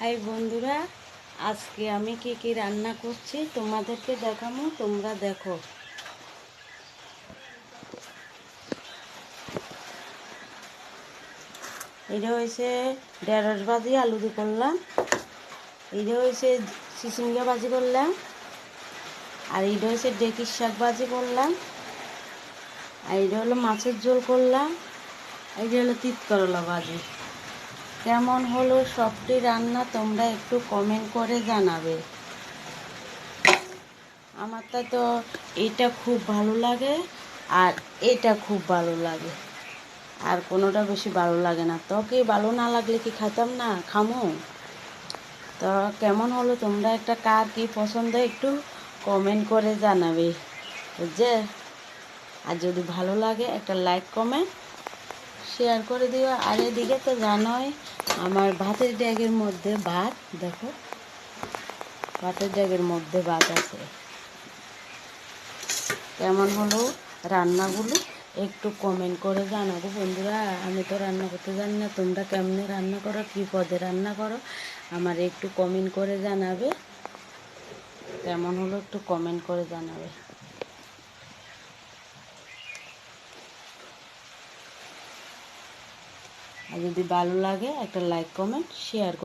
High বন্ধুরা, আজকে আমি কি কি রান্না করছি তোমাদেরকে দেখাবো তোমরা দেখো। এটা হয়েছে ঢেঁড়স ভাজি, আলু দিয়ে করলাম। এটা হয়েছে চিচিঙ্গা ভাজি করলাম। আর এটা হয়েছে ডেকির শাক ভাজি করলাম। আর এটা হলো মাছের ঝোল করলাম। যে হলো তিত করলা ভাজি। কেমন হলো সবটি রান্না তোমরা একটু কমেন্ট করে জানাবে। আমারটা তো এটা খুব ভালো লাগে আর এটা খুব ভালো লাগে। আর কোনোটা বেশি ভালো লাগে না। তোকে ভালো না লাগলে কি খাতাম না? খামো। তো কেমন হলো তোমরা একটা কার কি পছন্দ একটু কমেন্ট করে জানাবে। বুঝছে আর যদি ভালো লাগে একটা লাইক কমেন্ট শেয়ার করে দিও। আর এদিকে তো জানোই আমার ভাতের ড্যাগের মধ্যে ভাত, দেখো। ভাতের ড্যাগের মধ্যে ভাত আছে। কেমন হলো রান্নাগুলো? একটু কমেন্ট করে জানাব। বন্ধুরা, আমি তো রান্না করতে জানি না। তোমরা কেমনে রান্না করো? কী পদে রান্না করো? আমার একটু কমেন্ট করে জানাবে। কেমন হলো একটু কমেন্ট করে জানাবে। আর যদি ভালো লাগে একটা লাইক কমেন্ট শেয়ার